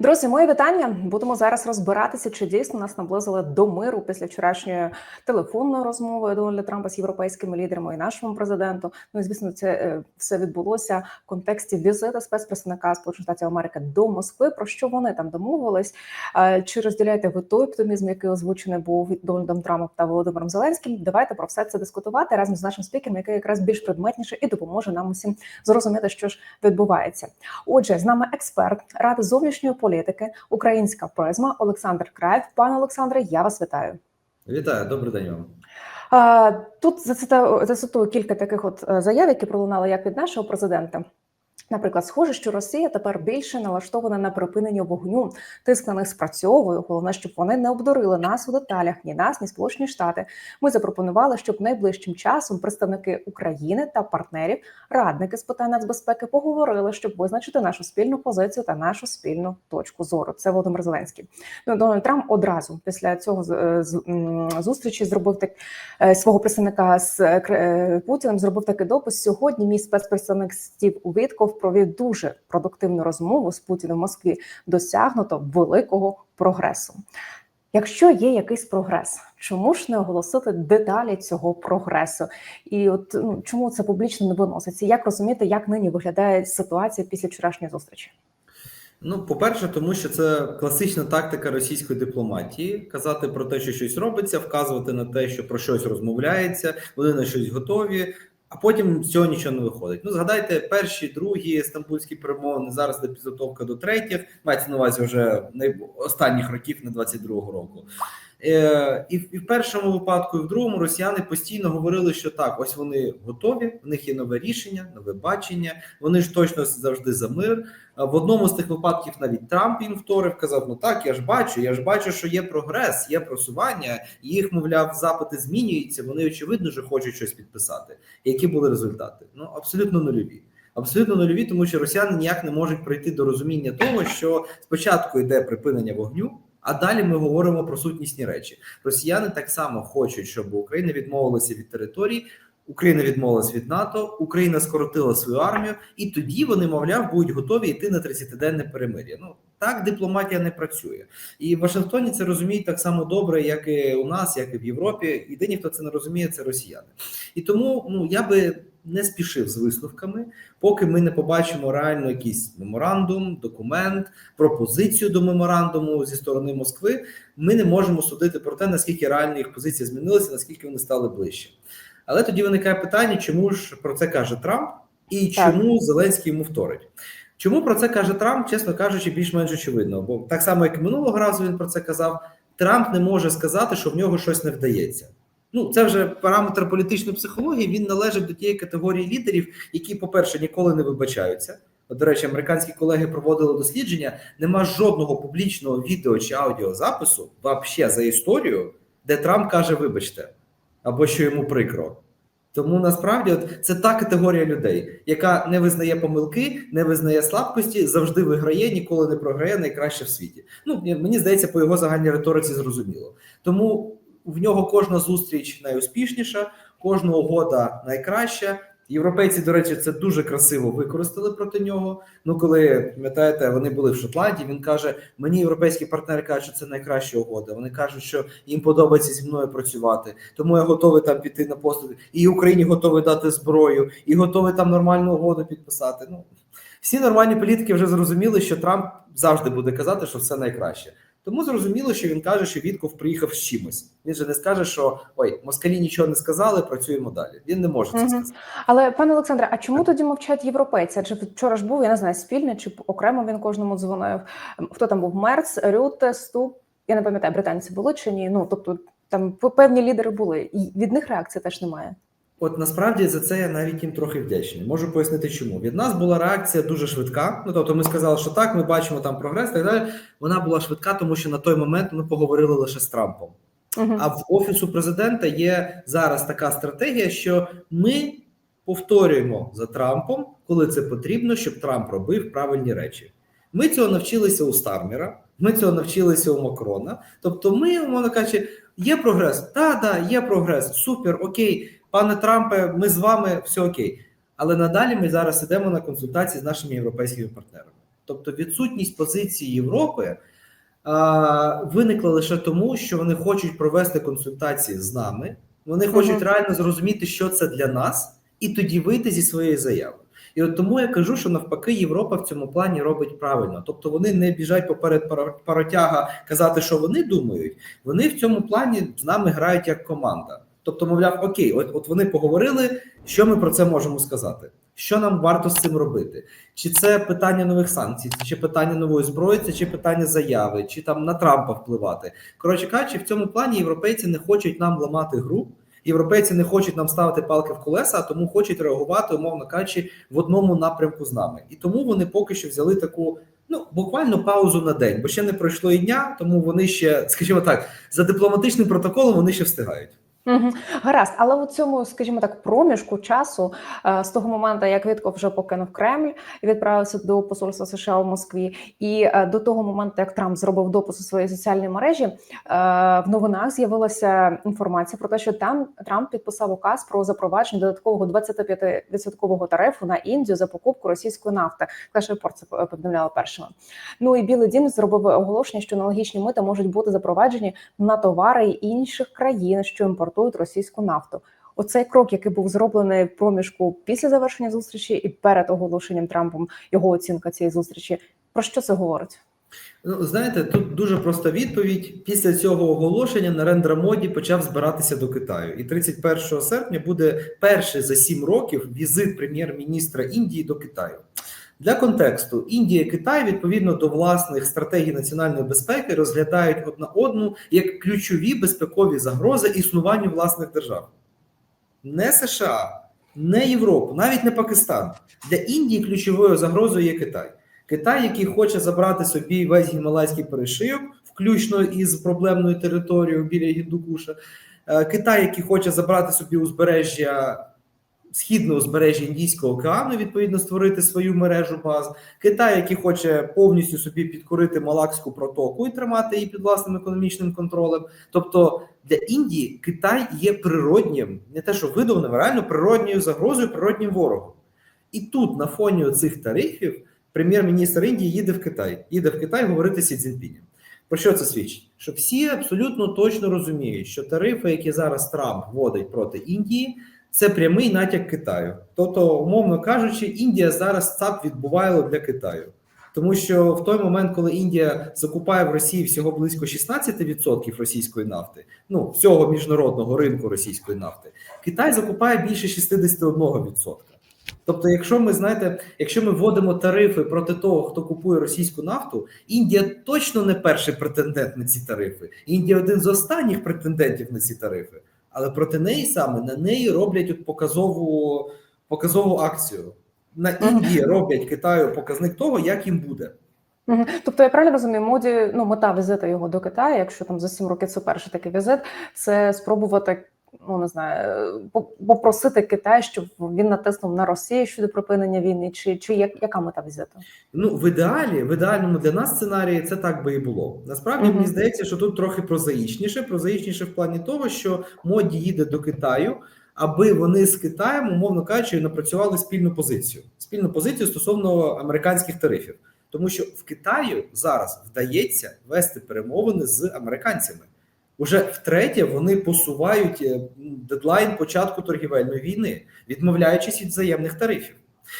Друзі, мої вітання. Будемо зараз розбиратися, чи дійсно нас наблизили до миру після вчорашньої телефонної розмови Дональда Трампа з європейськими лідерами і нашому президенту. Ну і звісно, це е, все відбулося в контексті візиту спецпредставника Сполучених Штатів Америки до Москви. Про що вони там домовились? Чи розділяєте ви той оптимізм, який озвучений був Дональдом Трампом та Володимиром Зеленським? Давайте про все це дискутувати разом з нашим спікером, який якраз більш предметніше і допоможе нам усім зрозуміти, що ж відбувається. Отже, з нами експерт ради зовнішньої політики, українська призма Олександр Краєв. Пане Олександре, я вас вітаю. Вітаю, добрий день вам. Тут зацитую, зацитую кілька таких от е, заяв, які пролунали як від нашого президента. Наприклад, схоже, що Росія тепер більше налаштована на припинення вогню. Тиск на них спрацьовує. Головне, щоб вони не обдурили нас у деталях, ні нас, ні Сполучені Штати. Ми запропонували, щоб найближчим часом представники України та партнерів, радники з питань нацбезпеки, поговорили, щоб визначити нашу спільну позицію та нашу спільну точку зору. Це Володимир Зеленський. Ну Дональд Трамп одразу після цього е, зустрічі зробив так е, свого представника з е, Путіним. Зробив такий допис. Сьогодні мій спецпредставник Стів Увітков провів дуже продуктивну розмову з Путіним в Москві. Досягнуто великого прогресу. Якщо є якийсь прогрес, чому ж не оголосити деталі цього прогресу? І от ну чому це публічно не виноситься? Як розуміти, як нині виглядає ситуація після вчорашньої зустрічі? Ну, по-перше, тому що це класична тактика російської дипломатії казати про те, що щось робиться, вказувати на те, що про щось розмовляється, вони на щось готові, а потім з цього нічого не виходить. Ну, згадайте, перші, другі стамбульські перемовини, зараз де підготовка до третіх, мається на увазі вже останніх років на 22-го року. Е, і, в- першому випадку, і в другому росіяни постійно говорили, що так, ось вони готові, в них є нове рішення, нове бачення. Вони ж точно завжди за мир. В одному з тих випадків навіть Трамп їм вторив, казав: Ну так, я ж бачу, я ж бачу, що є прогрес, є просування. Їх, мовляв, запити змінюються. Вони очевидно що хочуть щось підписати. Які були результати? Ну абсолютно нульові. Абсолютно нульові, тому що росіяни ніяк не можуть прийти до розуміння того, що спочатку йде припинення вогню. А далі ми говоримо про сутнісні речі. Росіяни так само хочуть, щоб Україна відмовилася від територій, Україна відмовилась від НАТО, Україна скоротила свою армію, і тоді вони, мовляв, будуть готові йти на 30-денне перемир'я. Ну так дипломатія не працює, і в Вашингтоні це розуміють так само добре, як і у нас, як і в Європі. Єдині, хто це не розуміє, це росіяни. І тому ну я би не спішив з висновками, поки ми не побачимо реально якийсь меморандум, документ, пропозицію до меморандуму зі сторони Москви. Ми не можемо судити про те, наскільки реально їх позиція змінилася, наскільки вони стали ближче. Але тоді виникає питання, чому ж про це каже Трамп, і Так. чому Зеленський йому вторить? Чому про це каже Трамп, чесно кажучи, більш-менш очевидно. Бо так само, як і минулого разу він про це казав, Трамп не може сказати, що в нього щось не вдається. Ну, це вже параметр політичної психології. Він належить до тієї категорії лідерів, які, по-перше, ніколи не вибачаються. От, до речі, американські колеги проводили дослідження. Нема жодного публічного відео чи аудіозапису вообще за історію, де Трамп каже: вибачте, або що йому прикро. Тому насправді от, це та категорія людей, яка не визнає помилки, не визнає слабкості, завжди виграє, ніколи не програє найкраще в світі. Ну мені здається, по його загальній риториці зрозуміло. Тому в нього кожна зустріч найуспішніша, кожна угода найкраща. Європейці, до речі, це дуже красиво використали проти нього. Ну, коли пам'ятаєте, вони були в Шотландії. Він каже: мені європейські партнери кажуть, що це найкраща угода. Вони кажуть, що їм подобається зі мною працювати. Тому я готовий там піти на поступ. І Україні готовий дати зброю, і готовий там нормальну угоду підписати. Ну всі нормальні політики вже зрозуміли, що Трамп завжди буде казати, що все найкраще. Тому зрозуміло, що він каже, що Вітков приїхав з чимось. Він же не скаже, що ой, москалі нічого не сказали, працюємо далі. Він не може це Мгм. сказати. Але пане Олександре, а чому тоді мовчать європейці? Адже вчора ж був, я не знаю, спільний чи окремо він кожному дзвонив. Хто там був? Мерц, Рюте, Ступ. Я не пам'ятаю, британці були чи ні. Ну тобто там певні лідери були, і від них реакції теж немає. От насправді за це я навіть їм трохи вдячний. Можу пояснити, чому від нас була реакція дуже швидка. Ну тобто, ми сказали, що так, ми бачимо там прогрес. Так далі. Вона була швидка, тому що на той момент ми поговорили лише з Трампом. Угу. А в офісу президента є зараз така стратегія, що ми повторюємо за Трампом, коли це потрібно, щоб Трамп робив правильні речі. Ми цього навчилися у Стармера, ми цього навчилися у Макрона. Тобто, ми, умовно кажучи, є прогрес. Так, да, є прогрес. Супер, окей, пане Трампе, ми з вами все окей. Але надалі ми зараз ідемо на консультації з нашими європейськими партнерами. Тобто відсутність позиції Європи а, виникла лише тому, що вони хочуть провести консультації з нами. Вони хочуть Мгм. реально зрозуміти, що це для нас, і тоді вийти зі своєї заяви. І от тому я кажу, що навпаки, Європа в цьому плані робить правильно. Тобто вони не біжать поперед паротяга казати, що вони думають. Вони в цьому плані з нами грають як команда. Тобто, мовляв, окей, от, от вони поговорили, що ми про це можемо сказати. Що нам варто з цим робити? Чи це питання нових санкцій, чи питання нової зброї, чи питання заяви, чи там на Трампа впливати? Коротше кажучи, в цьому плані європейці не хочуть нам ламати гру. Європейці не хочуть нам ставити палки в колеса, а тому хочуть реагувати, умовно кажучи, в одному напрямку з нами. І тому вони поки що взяли таку ну буквально паузу на день, бо ще не пройшло і дня, тому вони ще, скажімо так, за дипломатичним протоколом вони ще встигають. Угу. Гаразд, але у цьому, скажімо так, проміжку часу е, з того моменту, як Вітков вже покинув Кремль і відправився до посольства США у Москві, і е, до того моменту, як Трамп зробив допис у своїй соціальній мережі, е, в новинах з'явилася інформація про те, що там Трамп підписав указ про запровадження додаткового 25% тарифу на Індію за покупку російської нафти. Флеш Репорт це повідомляла першими. Ну і Білий Дім зробив оголошення, що аналогічні мита можуть бути запроваджені на товари інших країн, що імпортують російську нафту. Оцей крок, який був зроблений в проміжку після завершення зустрічі, і перед оголошенням Трампом його оцінка цієї зустрічі. Про що це говорить? Ну, знаєте, тут дуже проста відповідь. Після цього оголошення Нарендра Моді почав збиратися до Китаю, і 31 серпня буде перший за сім років візит прем'єр-міністра Індії до Китаю. Для контексту Індія і Китай відповідно до власних стратегій національної безпеки розглядають одна одну як ключові безпекові загрози існуванню власних держав. Не США, не Європу, навіть не Пакистан. Для Індії ключовою загрозою є Китай. Китай, який хоче забрати собі весь гімалайський перешийок, включно із проблемною територією біля Гіндукуша. Е, Китай, який хоче забрати собі узбережжя східне узбережжя Індійського океану, відповідно створити свою мережу баз. Китай, який хоче повністю собі підкорити Малакську протоку і тримати її під власним економічним контролем. Тобто для Індії Китай є природнім, не те, що видуманим, реально природньою загрозою, природнім ворогом. І тут, на фоні цих тарифів, прем'єр-міністр Індії їде в Китай, їде в Китай говорити Сі Цзіньпінем. Про що це свідчить? Що всі абсолютно точно розуміють, що тарифи, які зараз Трамп вводить проти Індії, це прямий натяк Китаю. Тобто, умовно кажучи, Індія зараз ЦАП відбуває для Китаю. Тому що в той момент, коли Індія закупає в Росії всього близько 16% російської нафти, ну всього міжнародного ринку російської нафти, Китай закупає більше 61%. Тобто, якщо ми знаєте, якщо ми вводимо тарифи проти того, хто купує російську нафту, Індія точно не перший претендент на ці тарифи. Індія один з останніх претендентів на ці тарифи, але проти неї саме на неї роблять от показову показову акцію. На Індії роблять Китаю показник того, як їм буде. Угу. Тобто я правильно розумію, моді ну мета візиту його до Китаю, якщо там за сім років це перший такий візит, це спробувати. Ну не знаю, попросити Китай, щоб він натиснув на Росію щодо припинення війни, чи чи як, яка мета візиту? Ну в ідеалі, в ідеальному для нас сценарії це так би і було. Насправді -huh. мені здається, що тут трохи прозаїчніше. Прозаїчніше в плані того, що моді їде до Китаю, аби вони з Китаєм, умовно кажучи, напрацювали спільну позицію, спільну позицію стосовно американських тарифів, тому що в Китаю зараз вдається вести перемовини з американцями. Уже втретє вони посувають е, дедлайн початку торгівельної війни, відмовляючись від взаємних тарифів.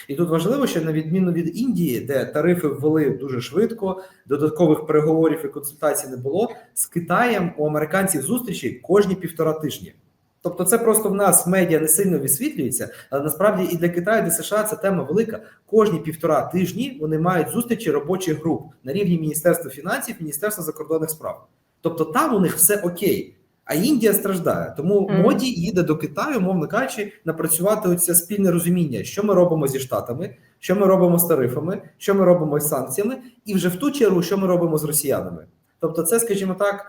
І тут важливо, що на відміну від Індії, де тарифи ввели дуже швидко, додаткових переговорів і консультацій не було. З Китаєм у американців зустрічі кожні півтора тижні. Тобто, це просто в нас медіа не сильно висвітлюється, але насправді і для Китаю, і для США це тема велика. Кожні півтора тижні вони мають зустрічі робочих груп на рівні Міністерства фінансів, Міністерства закордонних справ. Тобто там у них все окей, а Індія страждає. Тому mm. моді їде до Китаю, мовно кажучи, напрацювати оце спільне розуміння, що ми робимо зі штатами, що ми робимо з тарифами, що ми робимо з санкціями, і вже в ту чергу, що ми робимо з росіянами. Тобто, це, скажімо так,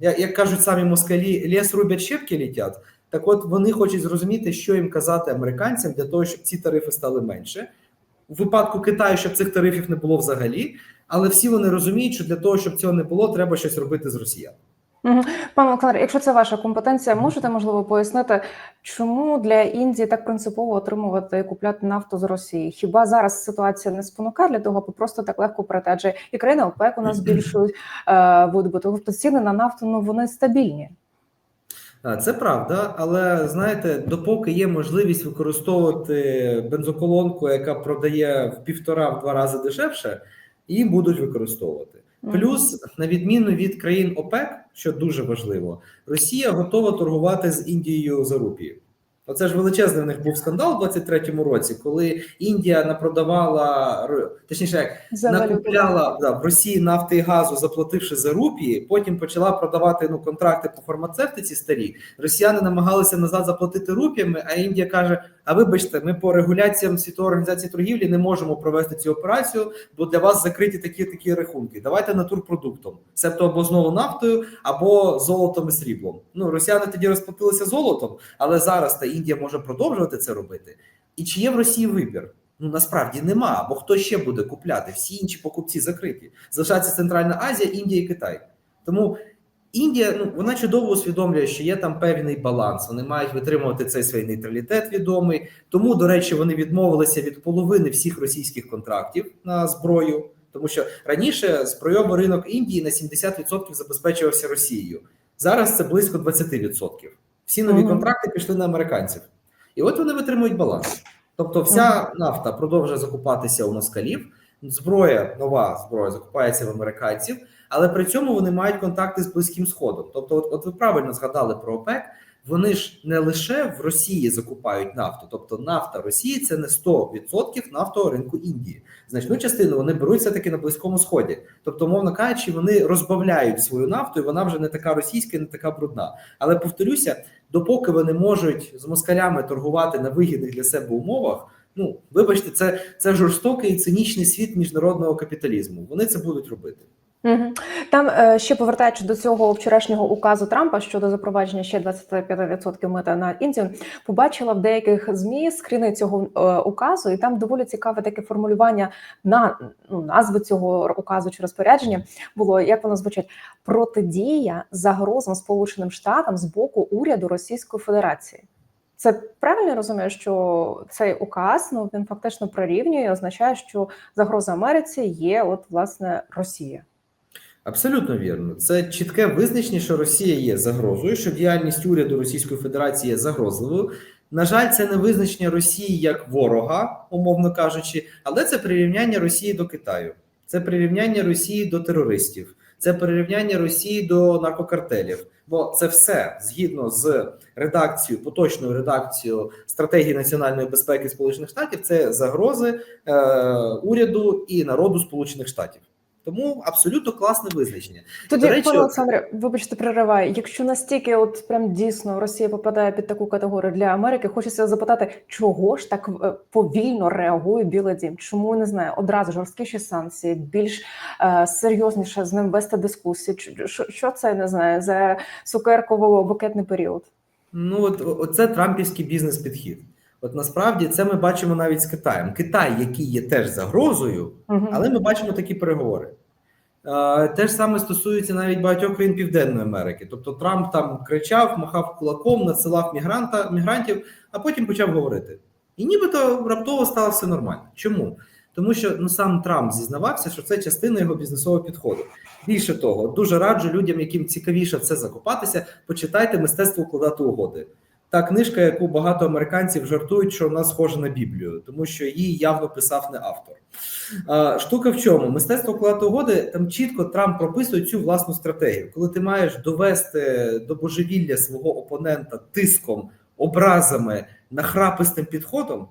як кажуть самі москалі, ліс рубять щепки літять. Так, от вони хочуть зрозуміти, що їм казати американцям для того, щоб ці тарифи стали менше. У випадку Китаю, щоб цих тарифів не було взагалі. Але всі вони розуміють, що для того, щоб цього не було, треба щось робити з росіян. Пане Олександре, якщо це ваша компетенція, можете можливо пояснити, чому для Індії так принципово отримувати і купляти нафту з Росії? Хіба зараз ситуація не спонукає для того, аби просто так легко перейти? Адже і країни ОПЕК у нас збільшують е, видобуток, тобто ціни на нафту ну вони стабільні. Це правда, але знаєте, допоки є можливість використовувати бензоколонку, яка продає в півтора-два рази дешевше, її будуть використовувати. Плюс, на відміну від країн ОПЕК, що дуже важливо, Росія готова торгувати з Індією за рупії. Оце ж величезний в них був скандал у 23-му році, коли Індія напродавала точніше, як за накупляла да, в Росії нафти і газу, заплативши за рупії, потім почала продавати ну контракти по фармацевтиці старі. Росіяни намагалися назад заплатити рупіями. А Індія каже: А вибачте, ми по регуляціям світової організації торгівлі не можемо провести цю операцію, бо для вас закриті такі такі рахунки. Давайте натурпродуктом, себто або знову нафтою, або золотом і сріблом. Ну росіяни тоді розплатилися золотом, але зараз та Індія може продовжувати це робити. І чи є в Росії вибір? Ну насправді нема, бо хто ще буде купляти? Всі інші покупці закриті. Залишається Центральна Азія, Індія і Китай. Тому Індія ну вона чудово усвідомлює, що є там певний баланс. Вони мають витримувати цей свій нейтралітет відомий. Тому, до речі, вони відмовилися від половини всіх російських контрактів на зброю, тому що раніше збройовий ринок Індії на 70% забезпечувався Росією. Зараз це близько 20%. Всі нові контракти пішли на американців, і от вони витримують баланс. Тобто, вся нафта продовжує закупатися у москалів, зброя, нова зброя закупається в американців, але при цьому вони мають контакти з близьким сходом. Тобто, от, от ви правильно згадали про ОПЕК. Вони ж не лише в Росії закупають нафту, тобто нафта Росії це не 100% нафтового ринку Індії. Значну частину вони беруть все таки на близькому сході. Тобто, мовно кажучи, вони розбавляють свою нафту, і вона вже не така російська, не така брудна. Але повторюся, допоки вони можуть з москалями торгувати на вигідних для себе умовах. Ну, вибачте, це, це жорстокий і цинічний світ міжнародного капіталізму. Вони це будуть робити. Там е, ще повертаючи до цього вчорашнього указу Трампа щодо запровадження ще 25% мита на Індію, побачила в деяких змі скріни цього е, указу, і там доволі цікаве таке формулювання на ну, назви цього указу чи розпорядження було як воно звучить протидія загрозам Сполученим Штатам з боку уряду Російської Федерації. Це правильно я розумію, що цей указ ну він фактично прирівнює означає, що загроза Америці є, от власне Росія. Абсолютно вірно. Це чітке визначення, що Росія є загрозою, що діяльність уряду Російської Федерації є загрозливою. На жаль, це не визначення Росії як ворога, умовно кажучи, але це прирівняння Росії до Китаю, це прирівняння Росії до терористів, це прирівняння Росії до наркокартелів. Бо це все згідно з редакцією, поточною редакцією стратегії національної безпеки Сполучених Штатів, це загрози е, уряду і народу Сполучених Штатів. Тому абсолютно класне визначення. Тоді, До речі, пане Олександре, вибачте, перериваю. Якщо настільки, от прям дійсно Росія попадає під таку категорію для Америки, хочеться запитати, чого ж так е, повільно реагує Білий Дім? Чому не знаю, одразу жорсткіші санкції, більш е, серйозніше з ним вести дискусії? Що, що це не знаю за цукерково-букетний період? Ну от оце трампівський бізнес-підхід. От насправді це ми бачимо навіть з Китаєм. Китай, який є теж загрозою, але ми бачимо такі переговори. Е, Те ж саме стосується навіть багатьох країн Південної Америки. Тобто Трамп там кричав, махав кулаком, надсилав мігранта, мігрантів, а потім почав говорити. І нібито раптово стало все нормально. Чому? Тому що ну сам Трамп зізнавався, що це частина його бізнесового підходу. Більше того, дуже раджу людям, яким цікавіше це закопатися, почитайте мистецтво укладати угоди. Та книжка, яку багато американців жартують, що вона схожа на Біблію, тому що її явно писав не автор. Штука в чому? Мистецтво укладати угоди там чітко Трамп прописує цю власну стратегію. Коли ти маєш довести до божевілля свого опонента тиском, образами, нахрапистим підходом,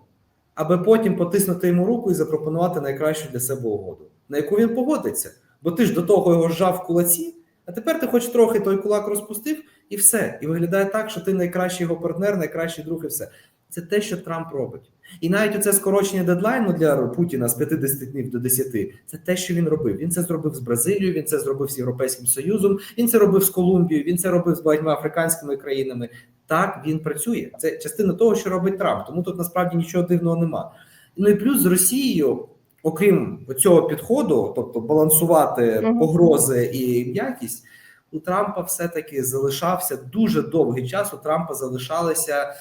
аби потім потиснути йому руку і запропонувати найкращу для себе угоду, на яку він погодиться. Бо ти ж до того його жав в кулаці, а тепер ти хоч трохи той кулак розпустив, і все. І виглядає так, що ти найкращий його партнер, найкращий друг, і все. Це те, що Трамп робить. І навіть оце скорочення дедлайну для Путіна з 50 днів до 10 – це те, що він робив. Він це зробив з Бразилією, він це зробив з Європейським Союзом, він це робив з Колумбією, він це робив з багатьма африканськими країнами. Так він працює. Це частина того, що робить Трамп. Тому тут насправді нічого дивного нема. Ну і плюс з Росією, окрім цього підходу, тобто балансувати погрози і м'якість, у Трампа все-таки залишався дуже довгий час. У Трампа залишалося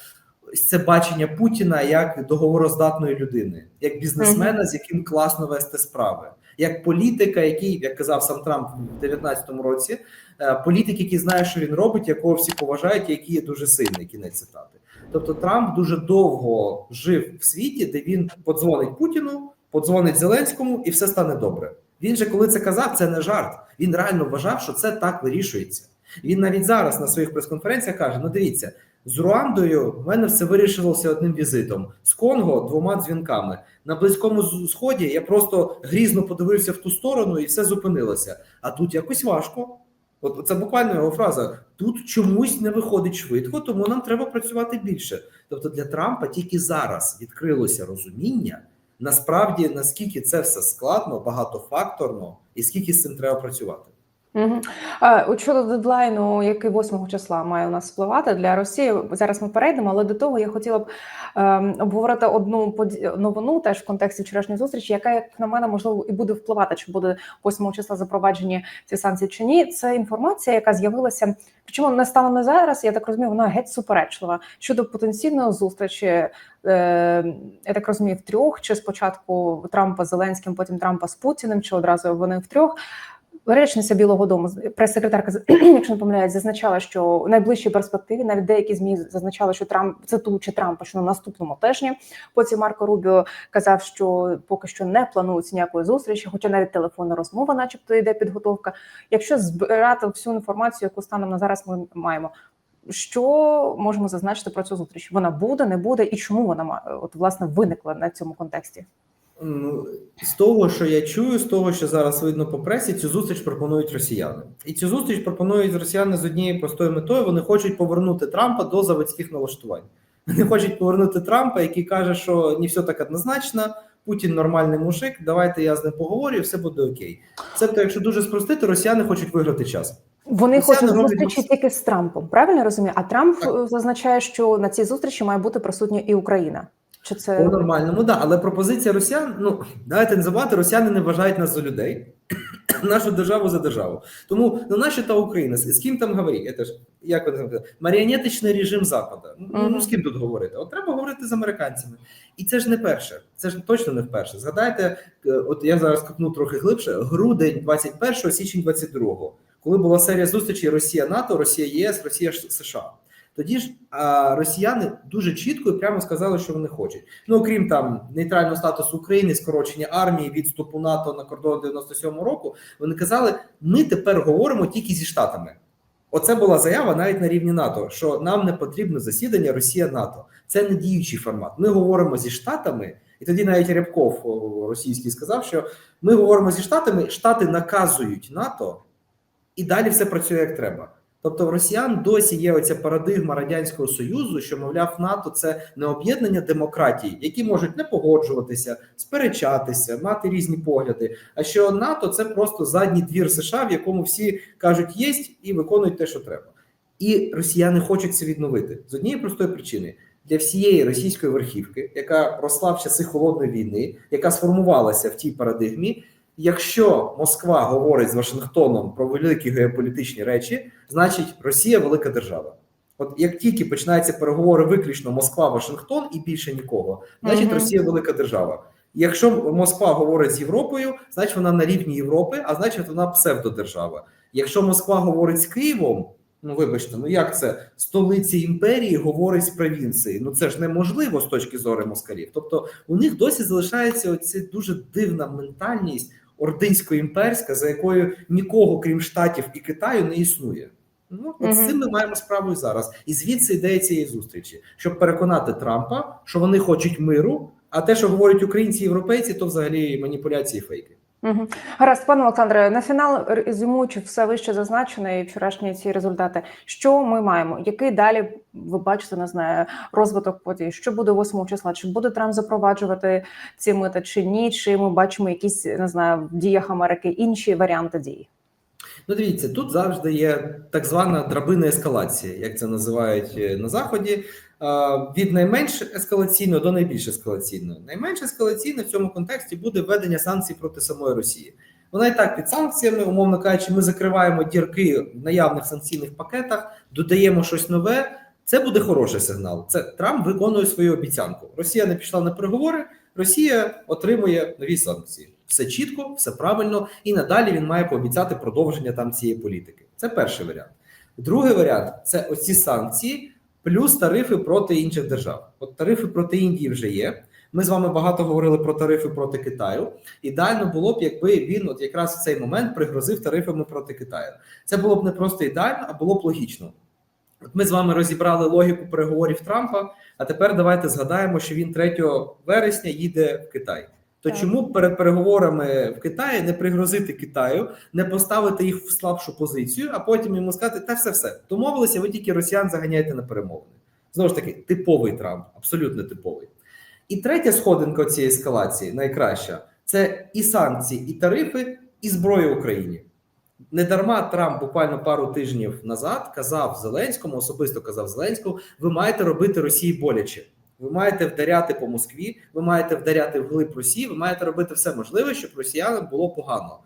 це бачення Путіна як договороздатної людини, як бізнесмена, з яким класно вести справи, як політика, який, як казав сам Трамп в 2019 році, е, політик, який знає, що він робить, якого всі поважають, який є дуже сильний. Кінець цитати. Тобто Трамп дуже довго жив в світі, де він подзвонить Путіну, подзвонить Зеленському, і все стане добре. Він же, коли це казав, це не жарт. Він реально вважав, що це так вирішується. Він навіть зараз на своїх прес-конференціях каже: ну дивіться, з Руандою в мене все вирішилося одним візитом, з Конго двома дзвінками. На близькому сході я просто грізно подивився в ту сторону і все зупинилося. А тут якось важко. От це буквально його фраза. Тут чомусь не виходить швидко, тому нам треба працювати більше. Тобто для Трампа тільки зараз відкрилося розуміння, насправді наскільки це все складно, багатофакторно, і скільки з цим треба працювати. Угу. От щодо дедлайну, який 8 числа має у нас спливати для Росії. Зараз ми перейдемо, але до того я хотіла б ем, обговорити одну новину теж в контексті вчорашньої зустрічі, яка, як на мене, можливо, і буде впливати, чи буде 8 числа запроваджені ці санкції чи ні. Це інформація, яка з'явилася. Причому не станом на зараз, я так розумію, вона геть суперечлива щодо потенційної зустрічі. Е, я так розумію, в трьох чи спочатку Трампа з Зеленським, потім Трампа з Путіним, чи одразу вони в трьох. Речниця Білого Дому, прес-секретарка, якщо не помиляюсь, зазначала, що в найближчій перспективі навіть деякі змі зазначали, що Трамп цитуючи Трампа, що на наступному тижні. Потім Марко Рубіо казав, що поки що не планується ніякої зустрічі, хоча навіть телефонна розмова, начебто, йде підготовка. Якщо збирати всю інформацію, яку станом на зараз ми маємо. Що можемо зазначити про цю зустріч? Вона буде, не буде, і чому вона от власне виникла на цьому контексті? Ну, з того, що я чую, з того, що зараз видно по пресі, цю зустріч пропонують росіяни. І цю зустріч пропонують росіяни з однією простою метою. Вони хочуть повернути Трампа до заводських налаштувань. Вони хочуть повернути Трампа, який каже, що не все так однозначно. Путін нормальний мужик. Давайте я з ним поговорю, і все буде окей. Це якщо дуже спростити, росіяни хочуть виграти час. Вони Росіяни хочуть зустрічі макс- тільки з Трампом. Правильно розумію? А Трамп Так. е, зазначає, що на цій зустрічі має бути присутня і Україна. Чи це По нормальному, да. Але пропозиція росіян, ну давайте не забувати, росіяни не вважають нас за людей, нашу державу за державу. Тому ну наша та Україна, з, ким там говорити? Це ж як вони говорять, маріонетичний режим Заходу. Ну, ну з ким тут говорити? От треба говорити з американцями. І це ж не перше, це ж точно не вперше. Згадайте, е, от я зараз копну трохи глибше. Грудень 21 січень 22 коли була серія зустрічей Росія НАТО, Росія ЄС, Росія США. Тоді ж росіяни дуже чітко і прямо сказали, що вони хочуть. Ну окрім там нейтрального статусу України, скорочення армії, відступу НАТО на кордон 97-го року. Вони казали, ми тепер говоримо тільки зі штатами. Оце була заява навіть на рівні НАТО, що нам не потрібно засідання Росія НАТО. Це не діючий формат. Ми говоримо зі штатами, і тоді навіть Рябков російський сказав, що ми говоримо зі штатами, штати наказують НАТО, і далі все працює як треба. Тобто в росіян досі є оця парадигма радянського союзу, що мовляв, НАТО це не об'єднання демократій, які можуть не погоджуватися, сперечатися, мати різні погляди. А що НАТО це просто задній двір США, в якому всі кажуть єсть і виконують те, що треба. І росіяни хочуть це відновити з однієї простої причини. Для всієї російської верхівки, яка росла в часи холодної війни, яка сформувалася в тій парадигмі, якщо Москва говорить з Вашингтоном про великі геополітичні речі, значить Росія велика держава. От як тільки починаються переговори виключно Москва-Вашингтон і більше нікого, значить. Росія велика держава. Якщо Москва говорить з Європою, значить вона на рівні Європи, а значить вона псевдодержава. Якщо Москва говорить з Києвом, ну вибачте, ну як це столиці імперії говорить з провінції? Ну це ж неможливо з точки зору москалів. Тобто у них досі залишається оця дуже дивна ментальність ординсько-імперська, за якою нікого, крім штатів і Китаю, не існує. Ну от з цим ми маємо справу і зараз. І звідси ідея цієї зустрічі, щоб переконати Трампа, що вони хочуть миру. А те, що говорять українці і європейці, то взагалі маніпуляції фейки. Угу. Гаразд, пане Олександре, на фінал резюмуючи все вище зазначене і вчорашні ці результати. Що ми маємо? Який далі ви бачите, не знаю, розвиток подій? Що буде 8 числа? Чи буде Трамп запроваджувати ці мита, чи ні? Чи ми бачимо якісь не знаю в діях Америки інші варіанти дій? Ну, дивіться, тут завжди є так звана драбина ескалації, як це називають е, на заході. А, Від найменш ескалаційного до найбільш ескалаційного. Найменш ескалаційно в цьому контексті буде введення санкцій проти самої Росії. Вона і так під санкціями, умовно кажучи, ми закриваємо дірки в наявних санкційних пакетах, додаємо щось нове. Це буде хороший сигнал. Це Трамп виконує свою обіцянку. Росія не пішла на переговори. Росія отримує нові санкції. Все чітко, все правильно, і надалі він має пообіцяти продовження там цієї політики. Це перший варіант. Другий варіант це оці санкції, плюс тарифи проти інших держав. От тарифи проти Індії вже є. Ми з вами багато говорили про тарифи проти Китаю. Ідеально було б, якби він от якраз в цей момент пригрозив тарифами проти Китаю. Це було б не просто ідеально, а було б логічно. От ми з вами розібрали логіку переговорів Трампа. А тепер давайте згадаємо, що він 3 вересня їде в Китай. То Так. чому перед переговорами в Китаї не пригрозити Китаю, не поставити їх в слабшу позицію, а потім йому сказати, та все все домовилися, ви тільки росіян заганяєте на перемовини. Знову ж таки, типовий Трамп, абсолютно типовий. І третя сходинка цієї ескалації, найкраща, це і санкції, і тарифи, і зброя Україні. Недарма Трамп буквально пару тижнів назад казав Зеленському, особисто казав Зеленському, ви маєте робити Росії боляче. Ви маєте вдаряти по Москві, ви маєте вдаряти вглиб Росії, ви маєте робити все можливе, щоб росіянам було погано.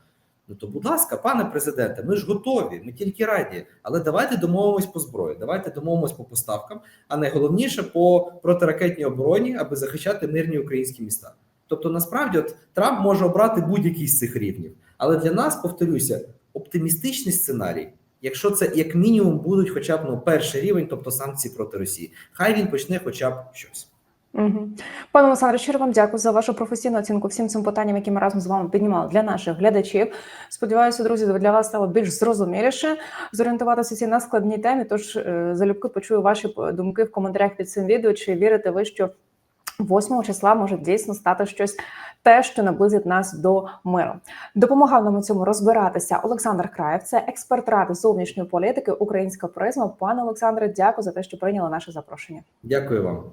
Ну то, будь ласка, пане президенте, ми ж готові, ми тільки раді. Але давайте домовимось по зброї, давайте домовимось по поставкам, а найголовніше по протиракетній обороні, аби захищати мирні українські міста. Тобто, насправді, от Трамп може обрати будь-який з цих рівнів. Але для нас, повторюся, оптимістичний сценарій, якщо це як мінімум будуть хоча б ну, перший рівень, тобто санкції проти Росії, хай він почне хоча б щось. Угу. Пане Олександре, щиро вам дякую за вашу професійну оцінку всім цим питанням, які ми разом з вами піднімали для наших глядачів. Сподіваюся, друзі, для вас стало більш зрозуміліше зорієнтуватися ці на складній темі. Тож е, залюбки почую ваші думки в коментарях під цим відео. Чи вірите ви, що 8 числа може дійсно стати щось те, що наблизить нас до миру? Допомагав нам у цьому розбиратися Олександр Краєв, це експерт ради зовнішньої політики Українська призма. Пане Олександре, дякую за те, що прийняли наше запрошення. Дякую вам.